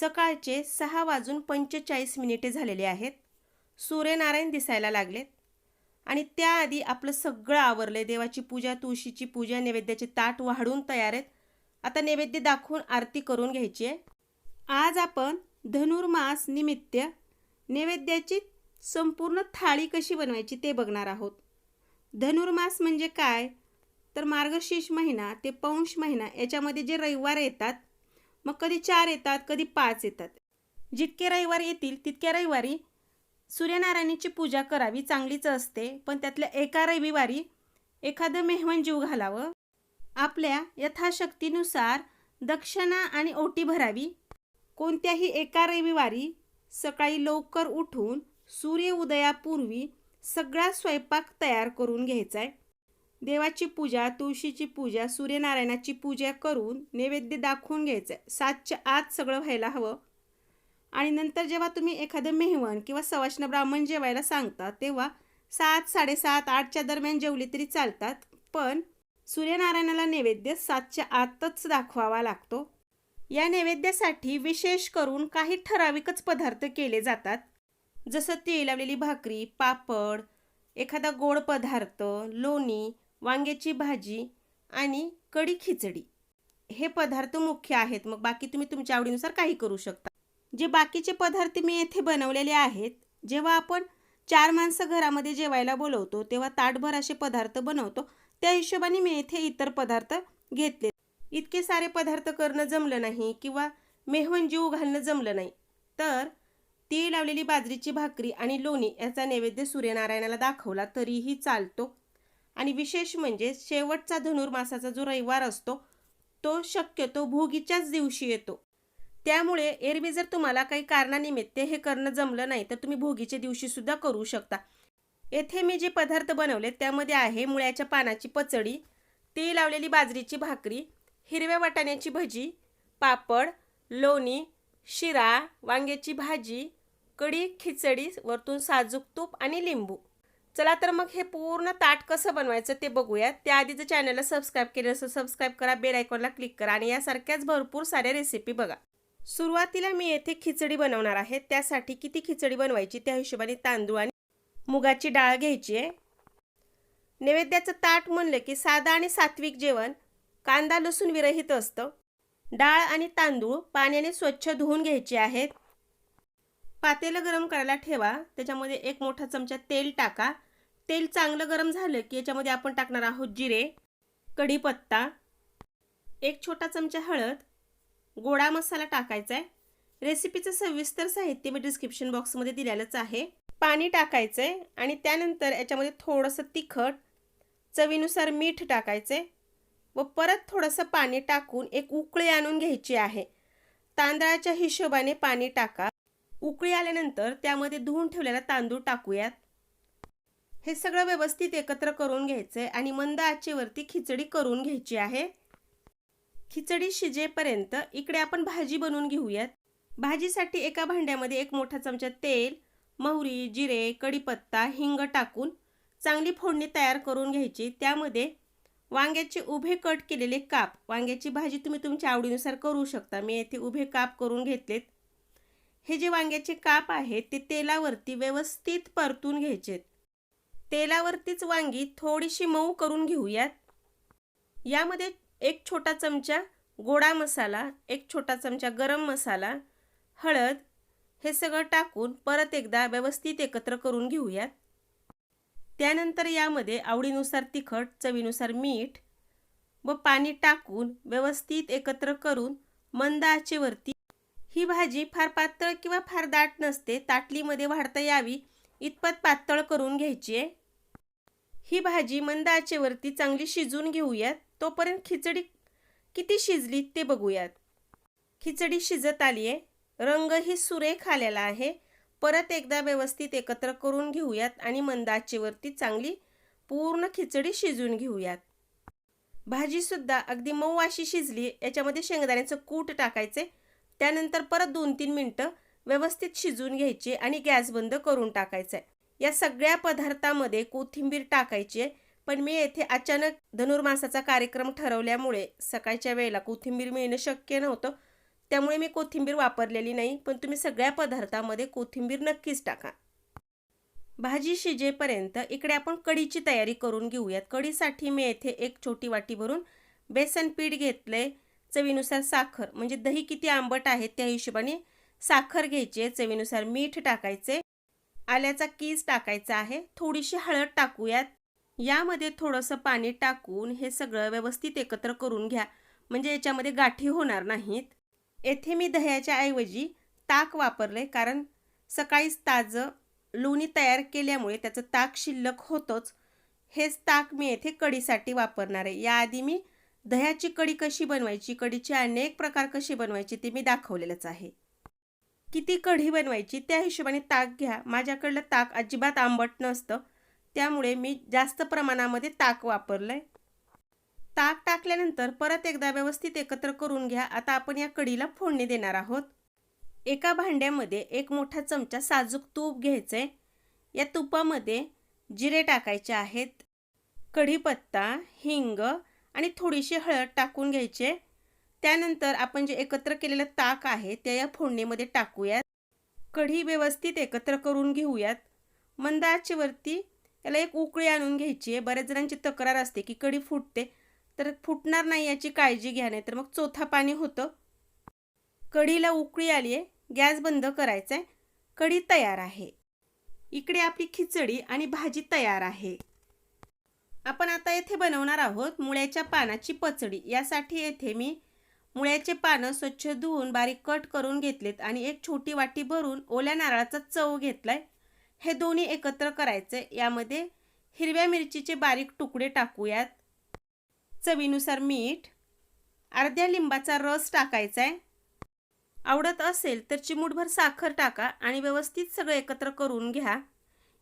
सकाळचे सहा वाजून पंचेचाळीस मिनिटे झालेले आहेत. सूर्यनारायण दिसायला लागलेत. आणि त्याआधी आपलं सगळं आवरलं आहे देवाची पूजा तुळशीची पूजा नैवेद्याचे ताट वाढून तयार आहेत. आता नैवेद्य दाखवून आरती करून घ्यायची आहे. आज आपण धनुर्मास निमित्त नैवेद्याची संपूर्ण थाळी कशी बनवायची ते बघणार आहोत. धनुर्मास म्हणजे काय? तर मार्गशीर्ष महिना ते पौंष महिना याच्यामध्ये जे रविवार येतात मग कधी चार येतात कधी पाच येतात. जितके रविवार येतील तितक्या रविवारी सूर्यनारायणाची पूजा करावी चांगलीच असते. पण त्यातल्या एका रविवारी एखादं मेहमान जीव घालावं. आपल्या यथाशक्तीनुसार दक्षिणा आणि ओटी भरावी. कोणत्याही एका रविवारी सकाळी लवकर उठून सूर्य उदयापूर्वी सगळा स्वयंपाक तयार करून घ्यायचा आहे देवाची पूजा तुळशीची पूजा सूर्यनारायणाची पूजा करून नैवेद्य दाखवून घ्यायचं आहे सातच्या आत सगळं व्हायला हवं. आणि नंतर जेव्हा तुम्ही एखादं मेहवन किंवा सवाष्ण ब्राह्मण जेवायला सांगता तेव्हा सात साडेसात आठच्या दरम्यान जेवली तरी चालतात पण सूर्यनारायणाला नैवेद्य सातच्या आतच दाखवावा लागतो. या नैवेद्यासाठी विशेष करून काही ठराविकच पदार्थ केले जातात. जसं तेल लावलेली भाकरी पापड एखादा गोड पदार्थ लोणी वांग्याची भाजी आणि कढी खिचडी. हे पदार्थ मुख्य आहेत. मग बाकी तुम्ही तुमच्या आवडीनुसार काही करू शकता. जे बाकीचे पदार्थ मी येथे बनवलेले आहेत जेव्हा आपण चार माणसं घरामध्ये जेवायला बोलवतो तेव्हा ताटभर असे पदार्थ बनवतो त्या हिशोबाने मी येथे इतर पदार्थ घेतले. इतके सारे पदार्थ करणं जमलं नाही किंवा मेहवन जीव घालणं जमलं नाही. तर ती लावलेली बाजरीची भाकरी आणि लोणी याचा नैवेद्य सूर्यनारायणाला दाखवला तरीही चालतो. आणि विशेष म्हणजे शेवटचा धनुर्मासाचा जो रविवार असतो तो शक्यतो भोगीच्याच दिवशी येतो. त्यामुळे एरवी जर तुम्हाला काही कारणानिमित्त हे करणं जमलं नाही तर तुम्ही भोगीच्या दिवशीसुद्धा करू शकता. येथे मी जे पदार्थ बनवले त्यामध्ये आहे मुळ्याच्या पानाची पचडी ती लावलेली बाजरीची भाकरी हिरव्या वाटाण्याची भजी पापड लोणी शिरा वांग्याची भाजी कढी खिचडी वरतून साजूक तूप आणि लिंबू. चला तर मग हे पूर्ण ताट कसं बनवायचं ते बघूयात. त्याआधी जर चॅनलला सबस्क्राईब केलं असेल सबस्क्राईब करा बेल आयकॉनला क्लिक करा आणि यासारख्याच भरपूर साऱ्या रेसिपी बघा. सुरुवातीला मी येथे खिचडी बनवणार आहे. त्यासाठी किती खिचडी बनवायची त्या हिशोबाने तांदूळ आणि मुगाची डाळ घ्यायची आहे. नैवेद्याचं ताट म्हणलं की साधा आणि सात्विक जेवण कांदा लसूण विरहित असतं. डाळ आणि तांदूळ पाण्याने स्वच्छ धुवून घ्यायचे आहेत. पातेलं गरम करायला ठेवा. त्याच्यामध्ये एक मोठा चमचा तेल टाका. तेल चांगलं गरम झालं की याच्यामध्ये आपण टाकणार आहोत जिरे कढीपत्ता एक छोटा चमचा हळद गोडा मसाला टाकायचा आहे रेसिपीचं सविस्तर साहित्य मी डिस्क्रिप्शन बॉक्समध्ये दिलेलंच आहे. पाणी टाकायचं आहे आणि त्यानंतर याच्यामध्ये थोडंसं तिखट चवीनुसार मीठ टाकायचं आहे व परत थोडंसं पाणी टाकून एक उकळी आणून घ्यायची आहे. तांदळाच्या हिशोबाने पाणी टाका. उकळी आल्यानंतर त्यामध्ये धुवून ठेवलेला तांदूळ टाकूयात. हे सगळं व्यवस्थित एकत्र करून घ्यायचं आहे आणि मंद आचेवरती खिचडी करून घ्यायची आहे. खिचडी शिजेपर्यंत इकडे आपण भाजी बनवून घेऊयात. भाजीसाठी एका भांड्यामध्ये एक मोठा चमचा तेल मोहरी जिरे कढीपत्ता हिंग टाकून चांगली फोडणी तयार करून घ्यायची. त्यामध्ये वांग्याचे उभे कट केलेले काप. वांग्याची भाजी तुम्ही तुमच्या आवडीनुसार करू शकता. मी येथे उभे काप करून घेतलेत. हे जे वांग्याचे काप आहेत ते तेलावरती व्यवस्थित परतून घ्यायचेत. तेलावरतीच वांगी थोडीशी मऊ करून घेऊयात. यामध्ये एक छोटा चमचा गोडा मसाला एक छोटा चमचा गरम मसाला हळद हे सगळं टाकून परत एकदा व्यवस्थित एकत्र करून घेऊयात. त्यानंतर यामध्ये आवडीनुसार तिखट चवीनुसार मीठ व पाणी टाकून व्यवस्थित एकत्र करून मंद आचेवरती ही भाजी फार पातळ किंवा फार दाट नसते ताटलीमध्ये वाढता यावी इतपत पातळ करून घ्यायची आहे. ही भाजी मंद आचेवरती चांगली शिजून घेऊयात. तोपर्यंत खिचडी किती शिजली ते बघूयात. खिचडी शिजत आली आहे. रंगही सुरेख आलेला आहे. परत एकदा व्यवस्थित एकत्र करून घेऊयात आणि मंद आचेवरती चांगली पूर्ण खिचडी शिजून घेऊयात. भाजीसुद्धा अगदी मऊ अशी शिजली याच्यामध्ये शेंगदाण्याचं कूट टाकायचे. त्यानंतर परत दोन तीन मिनटं व्यवस्थित शिजून घ्यायची आणि गॅस बंद करून टाकायचा आहे या सगळ्या पदार्थामध्ये कोथिंबीर टाकायची आहे. पण मी येथे अचानक धनुर्मासाचा कार्यक्रम ठरवल्यामुळे सकाळच्या वेळेला कोथिंबीर मिळणं शक्य नव्हतं. त्यामुळे मी कोथिंबीर वापरलेली नाही. पण तुम्ही सगळ्या पदार्थामध्ये कोथिंबीर नक्कीच टाका. भाजी शिजेपर्यंत इकडे आपण कढीची तयारी करून घेऊयात. कढीसाठी मी येथे एक छोटी वाटी भरून बेसन पीठ घेतलंय. चवीनुसार साखर म्हणजे दही किती आंबट आहे त्या हिशोबाने साखर घ्यायची आहे चवीनुसार मीठ टाकायचे. आल्याचा कीज टाकायचा आहे. थोडीशी हळद टाकूयात. यामध्ये थोडंसं पाणी टाकून हे सगळं व्यवस्थित एकत्र करून घ्या. म्हणजे याच्यामध्ये गाठी होणार नाहीत. येथे मी दह्याच्या ऐवजी ताक वापरले कारण सकाळीच ताजं लोणी तयार केल्यामुळे त्याचं ताक शिल्लक होतोच. हेच ताक मी येथे कढीसाठी वापरणार आहे. याआधी मी दह्याची कढी कशी बनवायची कढीचे अनेक प्रकार कसे बनवायचे ते मी दाखवलेलंच आहे. किती कढी बनवायची त्या हिशोबाने ताक घ्या. माझ्याकडलं ताक अजिबात आंबट नसतं. त्यामुळे मी जास्त प्रमाणामध्ये ताक वापरलं आहे ताक टाकल्यानंतर परत एकदा व्यवस्थित एकत्र करून घ्या. आता आपण या कढीला फोडणी देणार आहोत. एका भांड्यामध्ये एक मोठा चमचा साजूक तूप घ्यायचं आहे या तुपामध्ये जिरे टाकायचे आहेत कढीपत्ता हिंग आणि थोडीशी हळद टाकून घ्यायचे. त्यानंतर आपण जे एकत्र केलेलं ताक आहे त्या या फोडणीमध्ये टाकूयात. कढी व्यवस्थित एकत्र करून घेऊयात. मंद आचेवरती त्याला एक उकळी आणून घ्यायची आहे. बऱ्याच जणांची तक्रार असते की कढी फुटते. तर फुटणार नाही याची काळजी घ्या नाही तर मग चोथा पाणी होतं. कढीला उकळी आली आहे. गॅस बंद करायचा आहे. कढी तयार आहे. इकडे आपली खिचडी आणि भाजी तयार आहे. आपण आता येथे बनवणार आहोत मुळ्याच्या पानाची पचडी. यासाठी येथे मी मुळ्याचे पानं स्वच्छ धुवून बारीक कट करून घेतलेत आणि एक छोटी वाटी भरून ओल्या नारळाचा चव घेतलाय. हे दोन्ही एकत्र करायचे यामध्ये हिरव्या मिरचीचे बारीक तुकडे टाकूयात. चवीनुसार मीठ अर्ध्या लिंबाचा रस टाकायचा आहे आवडत असेल तर चिमूटभर साखर टाका आणि व्यवस्थित सगळं एकत्र करून घ्या.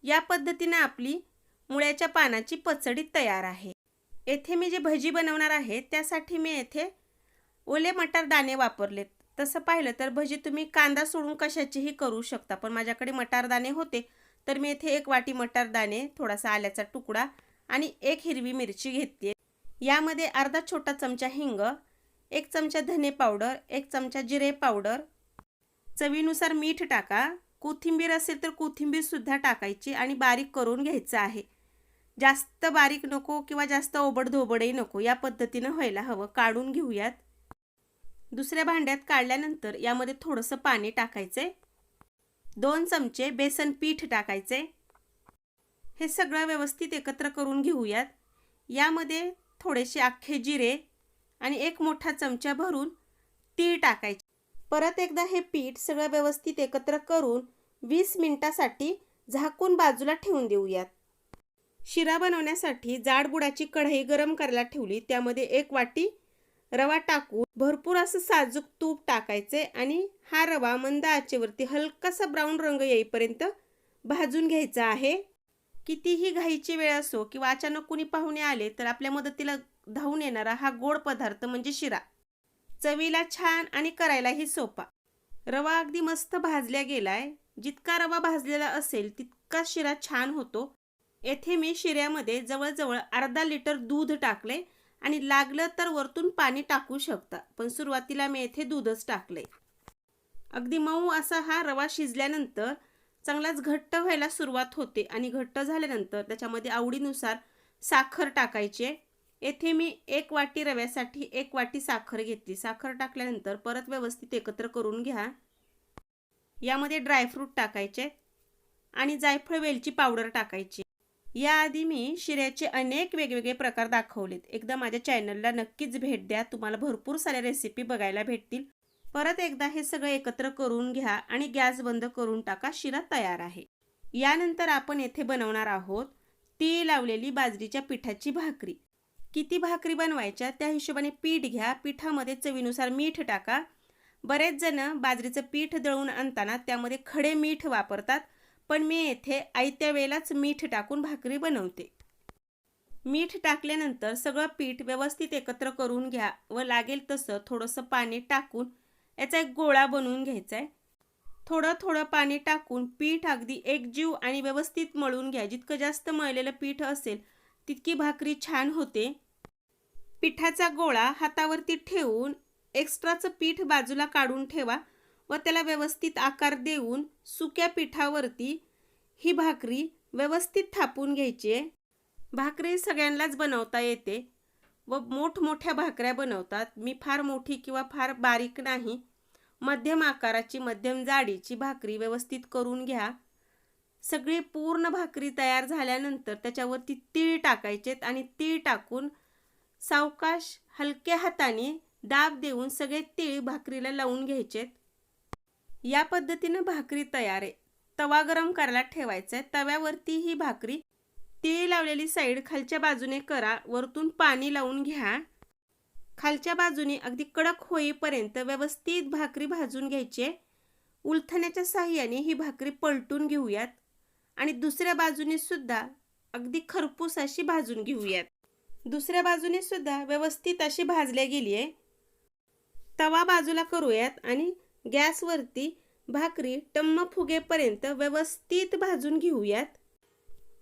या पद्धतीने आपली मुळ्याच्या पानाची पचडी तयार आहे. येथे मी जे भजी बनवणार आहे त्यासाठी मी येथे ओले मटार दाणे वापरलेत. तसं पाहिलं तर भजी तुम्ही कांदा सोडून कशाचीही करू शकता पण माझ्याकडे मटार दाणे होते. तर मी येथे एक वाटी मटार दाणे थोडासा आल्याचा तुकडा आणि एक हिरवी मिरची घेतली यामध्ये अर्धा छोटा चमचा हिंग एक चमचा धने पावडर एक चमचा जिरे पावडर. चवीनुसार मीठ टाका. कोथिंबीर असेल तर कोथिंबीरसुद्धा टाकायची आणि बारीक करून घ्यायचं आहे. जास्त बारीक नको किंवा जास्त ओबडधोबडही नको या पद्धतीनं व्हायला हवं. काढून घेऊयात. दुसऱ्या भांड्यात काढल्यानंतर यामध्ये थोडंसं पाणी टाकायचे. दोन चमचे बेसन पीठ टाकायचे. हे सगळं व्यवस्थित एकत्र करून घेऊयात. यामध्ये थोडेसे अख्खे जिरे आणि एक मोठा चमचा भरून तीळ टाकायचे. परत एकदा हे पीठ सगळं व्यवस्थित एकत्र करून वीस मिनिटासाठी झाकून बाजूला ठेवून देऊयात. शिरा बनवण्यासाठी जाड बुडाची कढई गरम करायला ठेवली. त्यामध्ये एक वाटी रवा टाकून भरपूर असं साजूक तूप टाकायचे आणि हा रवा मंद आचेवरती हलकासा ब्राऊन रंग येईपर्यंत भाजून घ्यायचा आहे. कितीही घाईची वेळ असो किंवा अचानक कुणी पाहुणे आले तर आपल्या मदतीला धावून येणारा हा गोड पदार्थ म्हणजे शिरा. चवीला छान आणि करायलाही सोपा. रवा अगदी मस्त भाजल्या गेलाय. जितका रवा भाजलेला असेल तितका शिरा छान होतो. येथे मी शिऱ्यामध्ये जवळजवळ अर्धा लिटर दूध टाकले. आणि लागलं तर वरतून पाणी टाकू शकता. पण सुरुवातीला मी येथे दूधच टाकले. अगदी मऊ असा हा रवा शिजल्यानंतर चांगलाच घट्ट व्हायला सुरुवात होते आणि घट्ट झाल्यानंतर त्याच्यामध्ये आवडीनुसार साखर टाकायचे. येथे मी एक वाटी रव्यासाठी एक वाटी साखर घेतली. साखर टाकल्यानंतर परत व्यवस्थित एकत्र करून घ्या. यामध्ये ड्रायफ्रूट टाकायचे आणि जायफळ वेलची पावडर टाकायची. याआधी मी शिऱ्याचे अनेक वेगवेगळे प्रकार दाखवलेत. एकदा माझ्या चॅनलला नक्कीच भेट द्या. तुम्हाला भरपूर साऱ्या रेसिपी बघायला भेटतील. परत एकदा हे सगळं एकत्र करून घ्या आणि गॅस बंद करून टाका. शिरा तयार आहे. यानंतर आपण येथे बनवणार आहोत ती लावलेली बाजरीच्या पिठाची भाकरी. किती भाकरी बनवायच्या त्या हिशोबाने पीठ घ्या. पिठामध्ये चवीनुसार मीठ टाका. बरेच जण बाजरीचं पीठ दळून आणताना त्यामध्ये खडे मीठ वापरतात. पण मी येथे आयत्या वेळेलाच मीठ टाकून भाकरी बनवते. मीठ टाकल्यानंतर सगळं पीठ व्यवस्थित एकत्र करून घ्या व लागेल तसं थोडंसं पाणी टाकून याचा एक गोळा बनवून घ्यायचा आहे. थोडं थोडं पाणी टाकून पीठ अगदी एकजीव आणि व्यवस्थित मळून घ्या. जितकं जास्त मळलेलं पीठ असेल तितकी भाकरी छान होते. पिठाचा गोळा हातावरती ठेवून एक्स्ट्राचं पीठ बाजूला काढून ठेवा. व त्याला व्यवस्थित आकार देऊन सुक्या पिठावरती ही भाकरी व्यवस्थित थापून घ्यायची आहे. भाकरी सगळ्यांनाच बनवता येते व मोठमोठ्या भाकऱ्या बनवतात. मी फार मोठी किंवा फार बारीक नाही. मध्यम आकाराची मध्यम जाडीची भाकरी व्यवस्थित करून घ्या. सगळी पूर्ण भाकरी तयार झाल्यानंतर त्याच्यावरती तीळ टाकायचेत आणि तीळ टाकून सावकाश हलक्या हाताने दाब देऊन सगळे तीळ भाकरीला लावून घ्यायचेत या पद्धतीनं भाकरी तयार आहे. तवा गरम करायला ठेवायचा आहे तव्यावरती ही भाकरी तीळ लावलेली साईड खालच्या बाजूने करा. वरतून पाणी लावून घ्या. खालच्या बाजूने अगदी कडक होईपर्यंत व्यवस्थित भाकरी भाजून घ्यायची उलथण्याच्या साह्याने ही भाकरी पलटून घेऊयात. आणि दुसऱ्या बाजूने सुद्धा अगदी खरपूस अशी भाजून घेऊयात. दुसऱ्या बाजूने सुद्धा व्यवस्थित अशी भाजल्या गेली आहे तवा बाजूला करूयात आणि गॅसवरती भाकरी टम्म फुगेपर्यंत व्यवस्थित भाजून घेऊयात.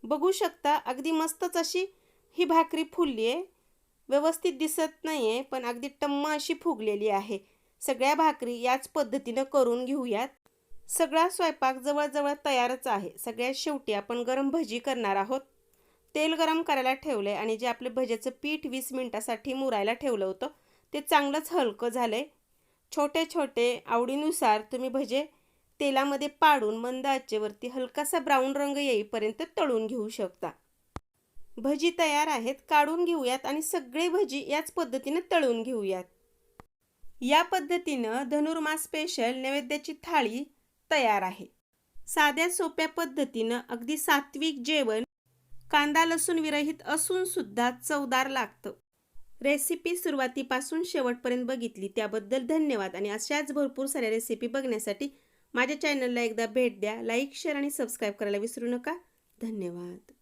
बघू शकता अगदी मस्तच अशी ही भाकरी फुलली आहे. व्यवस्थित दिसत नाही आहे पण अगदी टम्म अशी फुगलेली आहे. सगळ्या भाकरी याच पद्धतीनं करून घेऊयात. सगळा स्वयंपाक जवळजवळ तयारच आहे. सगळ्यात शेवटी आपण गरम भजी करणार आहोत. तेल गरम करायला ठेवलं आहे आणि जे आपले भज्याचं पीठ वीस मिनटासाठी मुरायला ठेवलं होतं ते चांगलंच हलकं झालं आहे छोटे छोटे आवडीनुसार तुम्ही भजे तेलामध्ये पाडून मंद आचेवरती हलकासा ब्राऊन रंग येईपर्यंत तळून घेऊ शकता. भजी तयार आहेत काढून घेऊयात आणि सगळे भजी याच पद्धतीनं तळून घेऊयात. या पद्धतीनं धनुर्मास स्पेशल नैवेद्याची थाळी तयार आहे. साध्या सोप्या पद्धतीनं अगदी सात्विक जेवण कांदा लसूण विरहित असून सुद्धा चवदार लागतं. रेसिपी सुरुवातीपासून शेवटपर्यंत बघितली. त्याबद्दल धन्यवाद. आणि अशाच भरपूर साऱ्या रेसिपी बघण्यासाठी माझ्या चॅनलला एकदा भेट द्या. लाईक शेअर आणि सबस्क्राईब करायला विसरू नका. धन्यवाद.